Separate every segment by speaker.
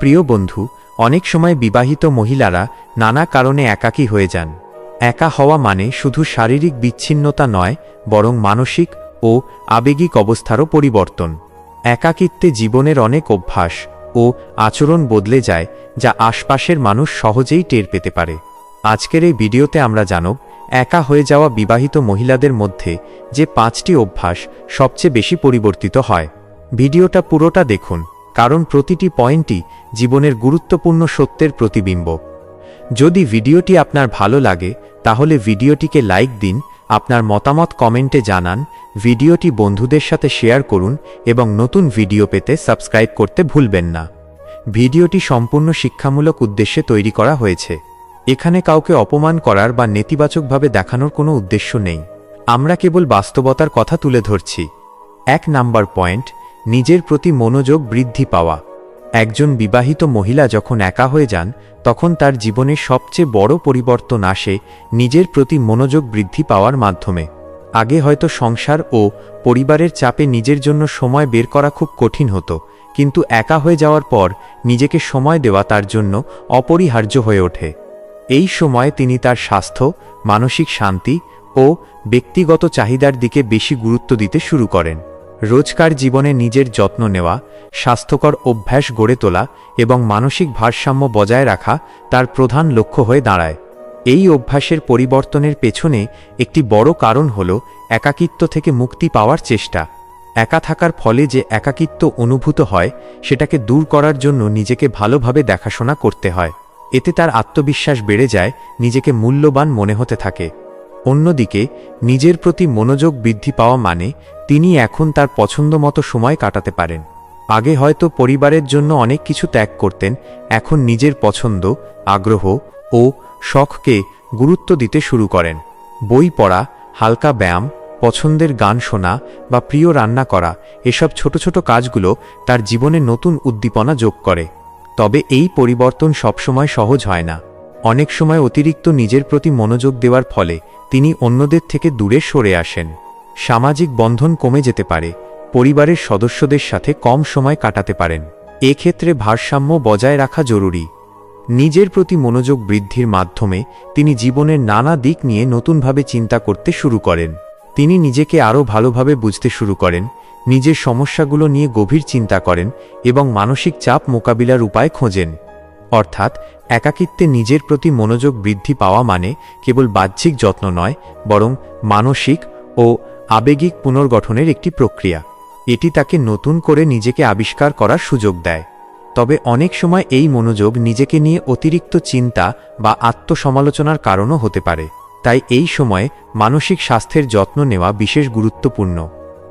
Speaker 1: প্রিয় বন্ধু, অনেক সময় বিবাহিত মহিলারা নানা কারণে একাকী হয়ে যান। একা হওয়া মানে শুধু শারীরিক বিচ্ছিন্নতা নয়, বরং মানসিক ও আবেগিক অবস্থারও পরিবর্তন। একাকিত্বে জীবনের অনেক অভ্যাস ও আচরণ বদলে যায়, যা আশপাশের মানুষ সহজেই টের পেতে পারে। আজকের এই ভিডিওতে আমরা জানব, একা হয়ে যাওয়া বিবাহিত মহিলাদের মধ্যে যে পাঁচটি অভ্যাস সবচেয়ে বেশি পরিবর্তিত হয়। ভিডিওটা পুরোটা দেখুন। কারণ প্রতিটি পয়েন্টই জীবনের গুরুত্বপূর্ণ সত্যের প্রতিবিম্ব। যদি ভিডিওটি আপনার ভালো লাগে, তাহলে ভিডিওটিকে লাইক দিন, আপনার মতামত কমেন্টে জানান, ভিডিওটি বন্ধুদের সাথে শেয়ার করুন এবং নতুন ভিডিও পেতে সাবস্ক্রাইব করতে ভুলবেন না। ভিডিওটি সম্পূর্ণ শিক্ষামূলক উদ্দেশ্যে তৈরি করা হয়েছে। এখানে কাউকে অপমান করার বা নেতিবাচকভাবে দেখানোর কোনো উদ্দেশ্য নেই। আমরা কেবল বাস্তবতার কথা তুলে ধরছি। এক নাম্বার পয়েন্ট নিজের প্রতি মনোযোগ বৃদ্ধি পাওয়া। একজন বিবাহিত মহিলা যখন একা হয়ে যান, তখন তার জীবনে সবচেয়ে বড় পরিবর্তন আসে নিজের প্রতি মনোযোগ বৃদ্ধি পাওয়ার মাধ্যমে। আগে হয়তো সংসার ও পরিবারের চাপে নিজের জন্য সময় বের করা খুব কঠিন হতো, কিন্তু একা হয়ে যাওয়ার পর নিজেকে সময় দেওয়া তার জন্য অপরিহার্য হয়ে ওঠে। এই সময়ে তিনি তার স্বাস্থ্য, মানসিক শান্তি ও ব্যক্তিগত চাহিদার দিকে বেশি গুরুত্ব দিতে শুরু করেন। রোজকার জীবনে নিজের যত্ন নেওয়া, স্বাস্থ্যকর অভ্যাস গড়ে তোলা এবং মানসিক ভারসাম্য বজায় রাখা তার প্রধান লক্ষ্য হয়ে দাঁড়ায়। এই অভ্যাসের পরিবর্তনের পেছনে একটি বড় কারণ হল একাকিত্ব থেকে মুক্তি পাওয়ার চেষ্টা। একা থাকার ফলে যে একাকিত্ব অনুভূত হয়, সেটাকে দূর করার জন্য নিজেকে ভালোভাবে দেখাশোনা করতে হয়। এতে তার আত্মবিশ্বাস বেড়ে যায়, নিজেকে মূল্যবান মনে হতে থাকে। অন্যদিকে, নিজের প্রতি মনোযোগ বৃদ্ধি পাওয়া মানে তিনি এখন তার পছন্দমতো সময় কাটাতে পারেন। আগে হয়তো পরিবারের জন্য অনেক কিছু ত্যাগ করতেন, এখন নিজের পছন্দ, আগ্রহ ও শখকে গুরুত্ব দিতে শুরু করেন। বই পড়া, হালকা ব্যায়াম, পছন্দের গান শোনা বা প্রিয় রান্না করা, এসব ছোট ছোট কাজগুলো তার জীবনে নতুন উদ্দীপনা যোগ করে। তবে এই পরিবর্তন সবসময় সহজ হয় না। অনেক সময় অতিরিক্ত নিজের প্রতি মনোযোগ দেওয়ার ফলে তিনি অন্যদের থেকে দূরে সরে আসেন। সামাজিক বন্ধন কমে যেতে পারে, পরিবারের সদস্যদের সাথে কম সময় কাটাতে পারেন। এক্ষেত্রে ভারসাম্য বজায় রাখা জরুরি। নিজের প্রতি মনোযোগ বৃদ্ধির মাধ্যমে তিনি জীবনের নানা দিক নিয়ে নতুনভাবে চিন্তা করতে শুরু করেন। তিনি নিজেকে আরও ভালোভাবে বুঝতে শুরু করেন, নিজের সমস্যাগুলো নিয়ে গভীর চিন্তা করেন এবং মানসিক চাপ মোকাবিলার উপায় খোঁজেন। অর্থাৎ, একাকিত্বে নিজের প্রতি মনোযোগ বৃদ্ধি পাওয়া মানে কেবল বাহ্যিক যত্ন নয়, বরং মানসিক ও আবেগিক পুনর্গঠনের একটি প্রক্রিয়া। এটি তাকে নতুন করে নিজেকে আবিষ্কার করার সুযোগ দেয়। তবে অনেক সময় এই মনোযোগ নিজেকে নিয়ে অতিরিক্ত চিন্তা বা আত্মসমালোচনার কারণও হতে পারে। তাই এই সময়ে মানসিক স্বাস্থ্যের যত্ন নেওয়া বিশেষ গুরুত্বপূর্ণ।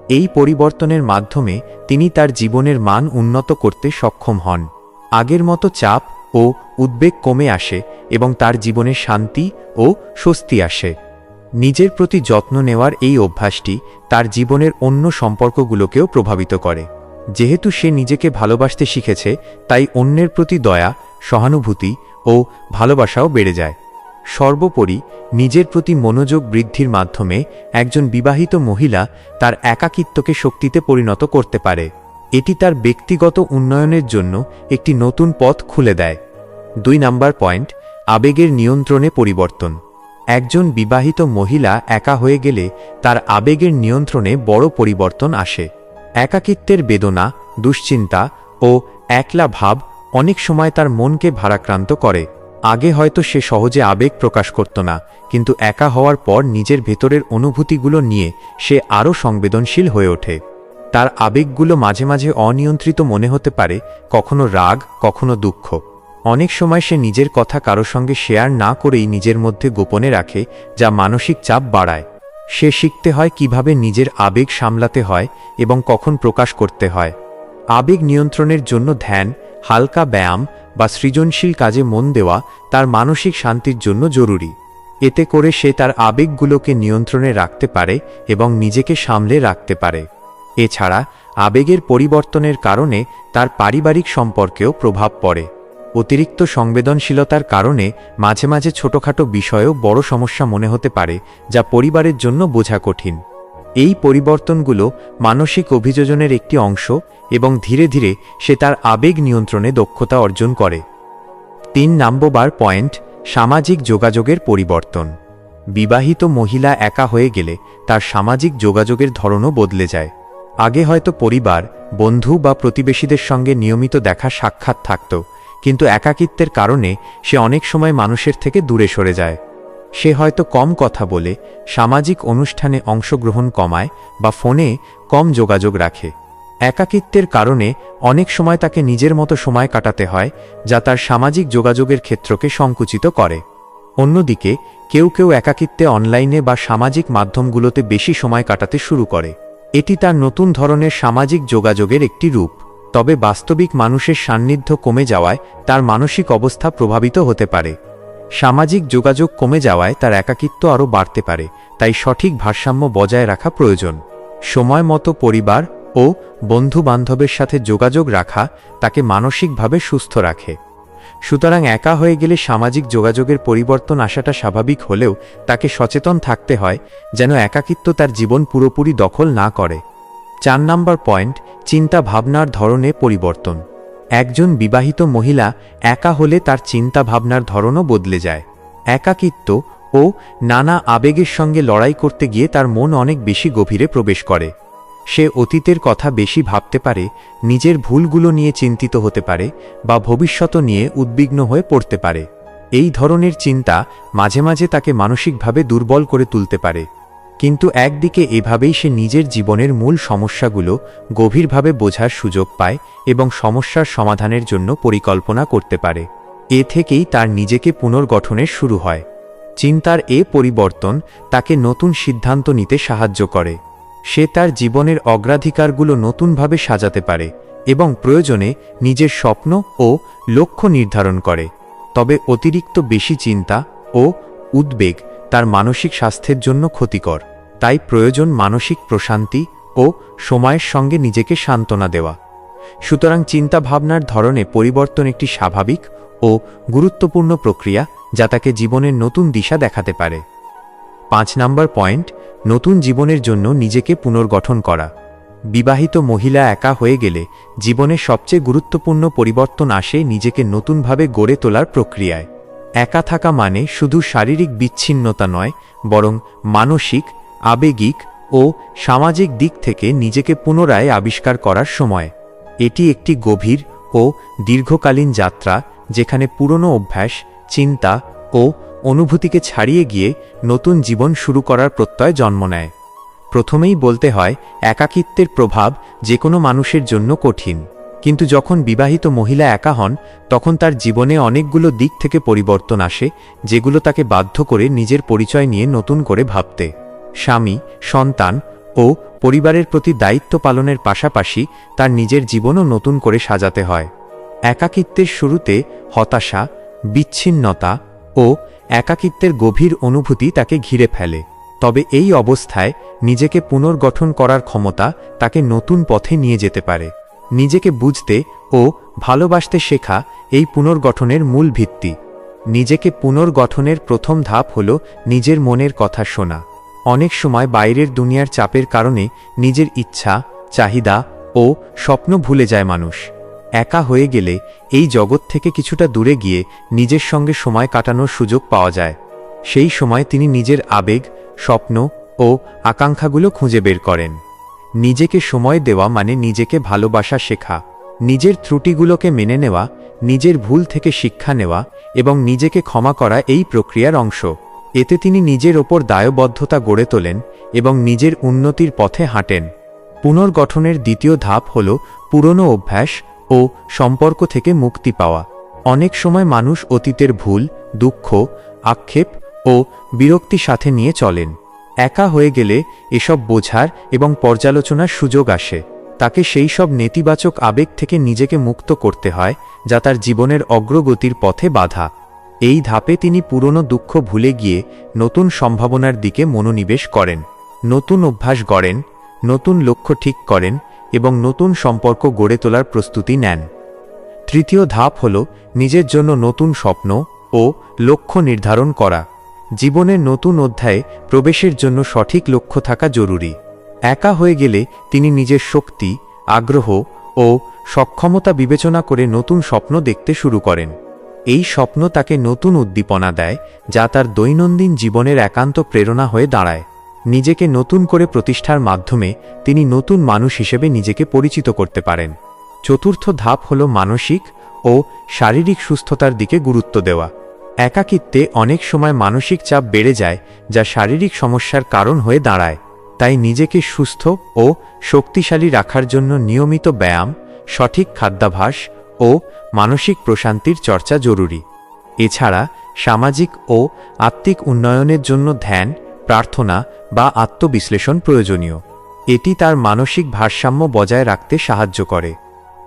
Speaker 1: এই পরিবর্তনের মাধ্যমে তিনি তার জীবনের মান উন্নত করতে সক্ষম হন। আগের মতো চাপ ও উদ্বেগ কমে আসে এবং তার জীবনে শান্তি ও স্বস্তি আসে। নিজের প্রতি যত্ন নেওয়ার এই অভ্যাসটি তার জীবনের অন্য সম্পর্কগুলোকেও প্রভাবিত করে। যেহেতু সে নিজেকে ভালোবাসতে শিখেছে, তাই অন্যের প্রতি দয়া, সহানুভূতি ও ভালোবাসাও বেড়ে যায়। সর্বোপরি, নিজের প্রতি মনোযোগ বৃদ্ধির মাধ্যমে একজন বিবাহিত মহিলা তার একাকিত্বকে শক্তিতে পরিণত করতে পারে। এটি তার ব্যক্তিগত উন্নয়নের জন্য একটি নতুন পথ খুলে দেয়। দুই নাম্বার পয়েন্ট, আবেগের নিয়ন্ত্রণে পরিবর্তন। একজন বিবাহিত মহিলা একা হয়ে গেলে তার আবেগের নিয়ন্ত্রণে বড় পরিবর্তন আসে। একাকিত্বের বেদনা, দুশ্চিন্তা ও একলা ভাব অনেক সময় তার মনকে ভারাক্রান্ত করে। আগে হয়তো সে সহজে আবেগ প্রকাশ করত না, কিন্তু একা হওয়ার পর নিজের ভেতরের অনুভূতিগুলো নিয়ে সে আরও সংবেদনশীল হয়ে ওঠে। তার আবেগগুলো মাঝে মাঝে অনিয়ন্ত্রিত মনে হতে পারে, কখনো রাগ, কখনো দুঃখ। অনেক সময় সে নিজের কথা কারও সঙ্গে শেয়ার না করেই নিজের মধ্যে গোপনে রাখে, যা মানসিক চাপ বাড়ায়। সে শিখতে হয় কীভাবে নিজের আবেগ সামলাতে হয় এবং কখন প্রকাশ করতে হয়। আবেগ নিয়ন্ত্রণের জন্য ধ্যান, হালকা ব্যায়াম বা সৃজনশীল কাজে মন দেওয়া তার মানসিক শান্তির জন্য জরুরি। এতে করে সে তার আবেগগুলোকে নিয়ন্ত্রণে রাখতে পারে এবং নিজেকে সামলে রাখতে পারে। এছাড়া, আবেগের পরিবর্তনের কারণে তার পারিবারিক সম্পর্কেও প্রভাব পড়ে। অতিরিক্ত সংবেদনশীলতার কারণে মাঝে মাঝে ছোটখাটো বিষয়েও বড় সমস্যা মনে হতে পারে, যা পরিবারের জন্য বোঝা কঠিন। এই পরিবর্তনগুলো মানসিক অভিযোজনের একটি অংশ এবং ধীরে ধীরে সে তার আবেগ নিয়ন্ত্রণে দক্ষতা অর্জন করে। তিন নাম্বার পয়েন্ট, সামাজিক যোগাযোগের পরিবর্তন। বিবাহিত মহিলা একা হয়ে গেলে তার সামাজিক যোগাযোগের ধরনও বদলে যায়। আগে হয়তো পরিবার, বন্ধু বা প্রতিবেশীদের সঙ্গে নিয়মিত দেখা সাক্ষাৎ থাকত কিন্তু একাকিত্বের কারণে সে অনেক সময় মানুষের থেকে দূরে সরে যায়। সে হয়তো কম কথা বলে, সামাজিক অনুষ্ঠানে অংশগ্রহণ কমায় বা ফোনে কম যোগাযোগ রাখে। একাকিত্বের কারণে অনেক সময় তাকে নিজের মতো সময় কাটাতে হয়, যা তার সামাজিক যোগাযোগের ক্ষেত্রকে সংকুচিত করে। অন্যদিকে, কেউ কেউ একাকিত্বে অনলাইনে বা সামাজিক মাধ্যমগুলোতে বেশি সময় কাটাতে শুরু করে। এটি তার নতুন ধরনের সামাজিক যোগাযোগের একটি রূপ। তবে বাস্তবিক মানুষের সান্নিধ্য কমে যাওয়ায় তার মানসিক অবস্থা প্রভাবিত হতে পারে। সামাজিক যোগাযোগ কমে যাওয়ায় তার একাকিত্ব আরও বাড়তে পারে, তাই সঠিক ভারসাম্য বজায় রাখা প্রয়োজন। সময় মতো পরিবার ও বন্ধু বান্ধবের সাথে যোগাযোগ রাখা তাকে মানসিকভাবে সুস্থ রাখে। সুতরাং একা হয়ে গেলে সামাজিক যোগাযোগের পরিবর্তন আসাটা স্বাভাবিক হলেও তাকে সচেতন থাকতে হয়, যেন একাকিত্ব তার জীবন পুরোপুরি দখল না করে। চার নাম্বার পয়েন্ট চিন্তা ভাবনার ধরনে পরিবর্তন। একজন বিবাহিত মহিলা একা হলে তার চিন্তা ভাবনার ধরনও বদলে যায়। একাকিত্ব ও নানা আবেগের সঙ্গে লড়াই করতে গিয়ে তার মন অনেক বেশি গভীরে প্রবেশ করে। সে অতীতের কথা বেশি ভাবতে পারে, নিজের ভুলগুলো নিয়ে চিন্তিত হতে পারে বা ভবিষ্যৎ নিয়ে উদ্বিগ্ন হয়ে পড়তে পারে। এই ধরনের চিন্তা মাঝে মাঝে তাকে মানসিকভাবে দুর্বল করে তুলতে পারে। কিন্তু একদিকে এভাবেই সে নিজের জীবনের মূল সমস্যাগুলো গভীরভাবে বোঝার সুযোগ পায় এবং সমস্যার সমাধানের জন্য পরিকল্পনা করতে পারে। এ থেকেই তার নিজেকে পুনর্গঠনের শুরু হয়। চিন্তার এ পরিবর্তন তাকে নতুন সিদ্ধান্ত নিতে সাহায্য করে। সে তার জীবনের অগ্রাধিকারগুলো নতুনভাবে সাজাতে পারে এবং প্রয়োজনে নিজের স্বপ্ন ও লক্ষ্য নির্ধারণ করে। তবে অতিরিক্ত বেশি চিন্তা ও উদ্বেগ তার মানসিক স্বাস্থ্যের জন্য ক্ষতিকর। তাই প্রয়োজন মানসিক প্রশান্তি ও সময়ের সঙ্গে নিজেকে সান্ত্বনা দেওয়া। সুতরাং চিন্তাভাবনার ধরনে পরিবর্তন একটি স্বাভাবিক ও গুরুত্বপূর্ণ প্রক্রিয়া যা তাকে জীবনের নতুন দিশা দেখাতে পারে। পাঁচ নাম্বার পয়েন্ট, নতুন জীবনের জন্য নিজেকে পুনর্গঠন করা। বিবাহিত মহিলা একা হয়ে গেলে জীবনের সবচেয়ে গুরুত্বপূর্ণ পরিবর্তন আসে নিজেকে নতুনভাবে গড়ে তোলার প্রক্রিয়ায়। একা থাকা মানে শুধু শারীরিক বিচ্ছিন্নতা নয়, বরং মানসিক, আবেগিক ও সামাজিক দিক থেকে নিজেকে পুনরায় আবিষ্কার করার সময়। এটি একটি গভীর ও দীর্ঘকালীন যাত্রা, যেখানে পুরনো অভ্যাস, চিন্তা ও অনুভূতিকে ছাড়িয়ে গিয়ে নতুন জীবন শুরু করার প্রত্যয় জন্ম নেয়। প্রথমেই বলতে হয়, একাকিত্বের প্রভাব যে কোনো মানুষের জন্য কঠিন। কিন্তু যখন বিবাহিত মহিলা একা হন, তখন তার জীবনে অনেকগুলো দিক থেকে পরিবর্তন আসে, যেগুলো তাকে বাধ্য করে নিজের পরিচয় নিয়ে নতুন করে ভাবতে। স্বামী, সন্তান ও পরিবারের প্রতি দায়িত্ব পালনের পাশাপাশি তার নিজের জীবনও নতুন করে সাজাতে হয়। একাকিত্বের শুরুতে হতাশা, বিচ্ছিন্নতা ও একাকিত্বের গভীর অনুভূতি তাকে ঘিরে ফেলে। তবে এই অবস্থায় নিজেকে পুনর্গঠন করার ক্ষমতা তাকে নতুন পথে নিয়ে যেতে পারে। নিজেকে বুঝতে ও ভালোবাসতে শেখা এই পুনর্গঠনের মূল ভিত্তি। নিজেকে পুনর্গঠনের প্রথম ধাপ হল নিজের মনের কথা শোনা। অনেক সময় বাইরের দুনিয়ার চাপের কারণে নিজের ইচ্ছা, চাহিদা ও স্বপ্ন ভুলে যায় মানুষ। একা হয়ে গেলে এই জগৎ থেকে কিছুটা দূরে গিয়ে নিজের সঙ্গে সময় কাটানোর সুযোগ পাওয়া যায়। সেই সময় তিনি নিজের আবেগ, স্বপ্ন ও আকাঙ্ক্ষাগুলো খুঁজে বের করেন। নিজেকে সময় দেওয়া মানে নিজেকে ভালোবাসা শেখা, নিজের ত্রুটিগুলোকে মেনে নেওয়া, নিজের ভুল থেকে শিক্ষা নেওয়া এবং নিজেকে ক্ষমা করা এই প্রক্রিয়ার অংশ। এতে তিনি নিজের ওপর দায়বদ্ধতা গড়ে তোলেন এবং নিজের উন্নতির পথে হাঁটেন। পুনর্গঠনের দ্বিতীয় ধাপ হল পুরনো অভ্যাস ও সম্পর্ক থেকে মুক্তি পাওয়া। অনেক সময় মানুষ অতীতের ভুল, দুঃখ, আক্ষেপ ও বিরক্তি সাথে নিয়ে চলেন। একা হয়ে গেলে এসব বোঝার এবং পর্যালোচনার সুযোগ আসে। তাকে সেই সব নেতিবাচক আবেগ থেকে নিজেকে মুক্ত করতে হয়, যা তার জীবনের অগ্রগতির পথে বাধা। এই ধাপে তিনি পুরনো দুঃখ ভুলে গিয়ে নতুন সম্ভাবনার দিকে মনোনিবেশ করেন, নতুন অভ্যাস গড়েন, নতুন লক্ষ্য ঠিক করেন এবং নতুন সম্পর্ক গড়ে তোলার প্রস্তুতি নেন। তৃতীয় ধাপ হল নিজের জন্য নতুন স্বপ্ন ও লক্ষ্য নির্ধারণ করা। জীবনের নতুন অধ্যায়ে প্রবেশের জন্য সঠিক লক্ষ্য থাকা জরুরি। একা হয়ে গেলে তিনি নিজের শক্তি, আগ্রহ ও সক্ষমতা বিবেচনা করে নতুন স্বপ্ন দেখতে শুরু করেন। এই স্বপ্ন তাকে নতুন উদ্দীপনা দেয়, যা তার দৈনন্দিন জীবনের একান্ত প্রেরণা হয়ে দাঁড়ায়। নিজেকে নতুন করে প্রতিষ্ঠার মাধ্যমে তিনি নতুন মানুষ হিসেবে নিজেকে পরিচিত করতে পারেন। চতুর্থ ধাপ হল মানসিক ও শারীরিক সুস্থতার দিকে গুরুত্ব দেওয়া। একাকিত্বে অনেক সময় মানসিক চাপ বেড়ে যায়, যা শারীরিক সমস্যার কারণ হয়ে দাঁড়ায়। তাই নিজেকে সুস্থ ও শক্তিশালী রাখার জন্য নিয়মিত ব্যায়াম, সঠিক খাদ্যাভাস ও মানসিক প্রশান্তির চর্চা জরুরি। এছাড়া সামাজিক ও আত্মিক উন্নয়নের জন্য ধ্যান, প্রার্থনা বা আত্মবিশ্লেষণ প্রয়োজনীয়। এটি তার মানসিক ভারসাম্য বজায় রাখতে সাহায্য করে।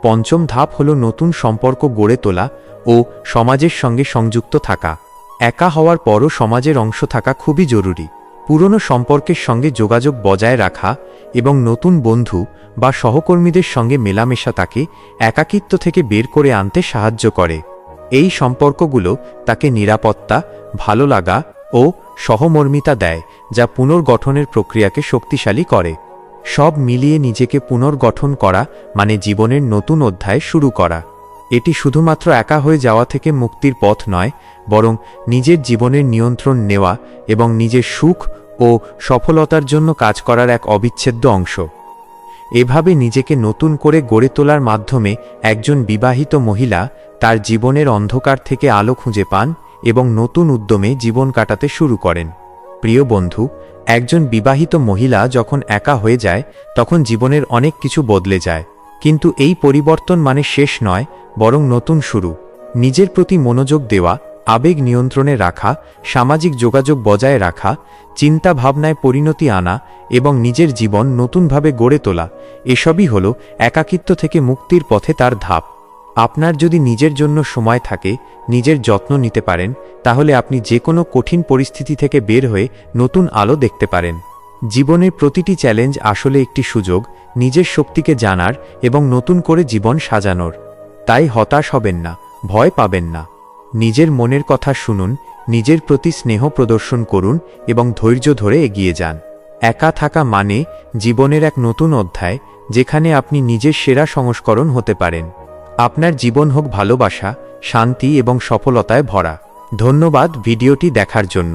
Speaker 1: পঞ্চম ধাপ হল নতুন সম্পর্ক গড়ে তোলা ও সমাজের সঙ্গে সংযুক্ত থাকা। একা হওয়ার পরও সমাজের অংশ থাকা খুবই জরুরি। পুরনো সম্পর্কের সঙ্গে যোগাযোগ বজায় রাখা এবং নতুন বন্ধু বা সহকর্মীদের সঙ্গে মেলামেশা তাকে একাকিত্ব থেকে বের করে আনতে সাহায্য করে। এই সম্পর্কগুলো তাকে নিরাপত্তা, ভালো লাগা ও সহমর্মিতা দেয়, যা পুনর্গঠনের প্রক্রিয়াকে শক্তিশালী করে। সব মিলিয়ে নিজেকে পুনর্গঠন করা মানে জীবনের নতুন অধ্যায় শুরু করা। এটি শুধুমাত্র একা হয়ে যাওয়া থেকে মুক্তির পথ নয়, বরং নিজের জীবনের নিয়ন্ত্রণ নেওয়া এবং নিজের সুখ ও সফলতার জন্য কাজ করার এক অবিচ্ছেদ্য অংশ। এভাবে নিজেকে নতুন করে গড়ে তোলার মাধ্যমে একজন বিবাহিত মহিলা তার জীবনের অন্ধকার থেকে আলো খুঁজে পান এবং নতুন উদ্যমে জীবন কাটাতে শুরু করেন। প্রিয় বন্ধু একজন বিবাহিত মহিলা যখন একা হয়ে যায়, তখন জীবনের অনেক কিছু বদলে যায়। কিন্তু এই পরিবর্তন মানে শেষ নয়, বরং নতুন শুরু। নিজের প্রতি মনোযোগ দেওয়া, আবেগ নিয়ন্ত্রণে রাখা, সামাজিক যোগাযোগ বজায় রাখা চিন্তা ভাবনায় পরিণতি আনা এবং নিজের জীবন নতুনভাবে গড়ে তোলা, এসবই হল একাকিত্ব থেকে মুক্তির পথে তার ধাপ। আপনার যদি নিজের জন্য সময় থাকে, নিজের যত্ন নিতে পারেন, তাহলে আপনি যে কোনো কঠিন পরিস্থিতি থেকে বের হয়ে নতুন আলো দেখতে পারেন। জীবনের প্রতিটি চ্যালেঞ্জ আসলে একটি সুযোগ, নিজের শক্তিকে জানার এবং নতুন করে জীবন সাজানোর। তাই হতাশ হবেন না, ভয় পাবেন না। নিজের মনের কথা শুনুন, নিজের প্রতি স্নেহ প্রদর্শন করুন এবং ধৈর্য ধরে এগিয়ে যান। একা থাকা মানে জীবনের এক নতুন অধ্যায়, যেখানে আপনি নিজের সেরা সংস্করণ হতে পারেন। আপনার জীবন হোক ভালোবাসা শান্তি এবং সফলতায় ভরা। ধন্যবাদ ভিডিওটি দেখার জন্য।